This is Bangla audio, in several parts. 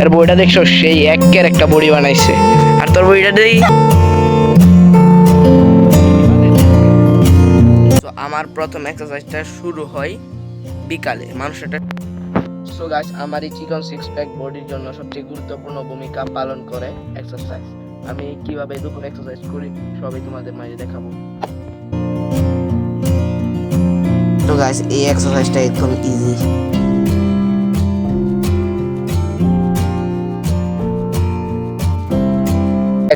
আর বইটা দেখছ সেই একের একটা বড়ি বানাইছে। আর তোর বইটা দেই। তো আমার প্রথম এক্সারসাইজটা শুরু হয় বিকালে। মানুষ এটা সো গাইস আমার এই চিকন সিক্স প্যাক বডির জন্য সবচেয়ে গুরুত্বপূর্ণ ভূমিকা পালন করে এক্সারসাইজ আমি কীভাবে দুপুর এক্সারসাইজ করি সবই তোমাদের মাঝে দেখাবো। তো গাইস এই এক্সারসাইজটা একদম ইজি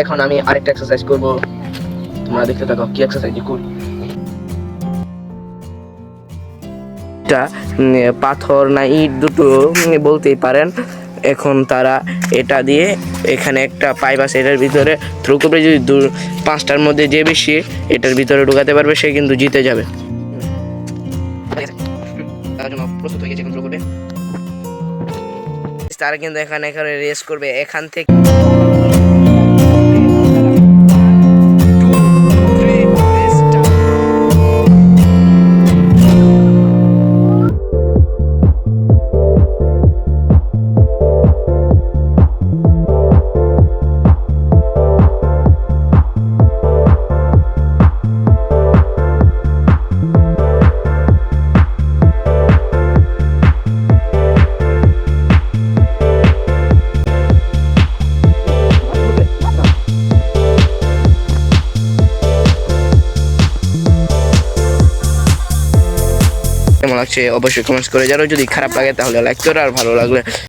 এখন আমি আরেকটা এক্সারসাইজ করব। তোমরা দেখতে থাকো কি এক্সারসাইজ করি এটা পাথর না ইট দুটো বলতেই পারেন। এখন তারা এটা দিয়ে এখানে একটা পাইপ আছে, এটার ভিতরে থ্রো করবে। যদি দু পাঁচটার মধ্যে যে বেশি, এটার ভিতরে ঢুকাতে পারবে, সে কিন্তু জিতে যাবে। তারা কিন্তু এখানে এখানে রেস করবে, এখান থেকে কেমন লাগছে অবশ্যই কমেন্টস করে জানো যদি খারাপ লাগে তাহলে লাইক করো, আর ভালো লাগলে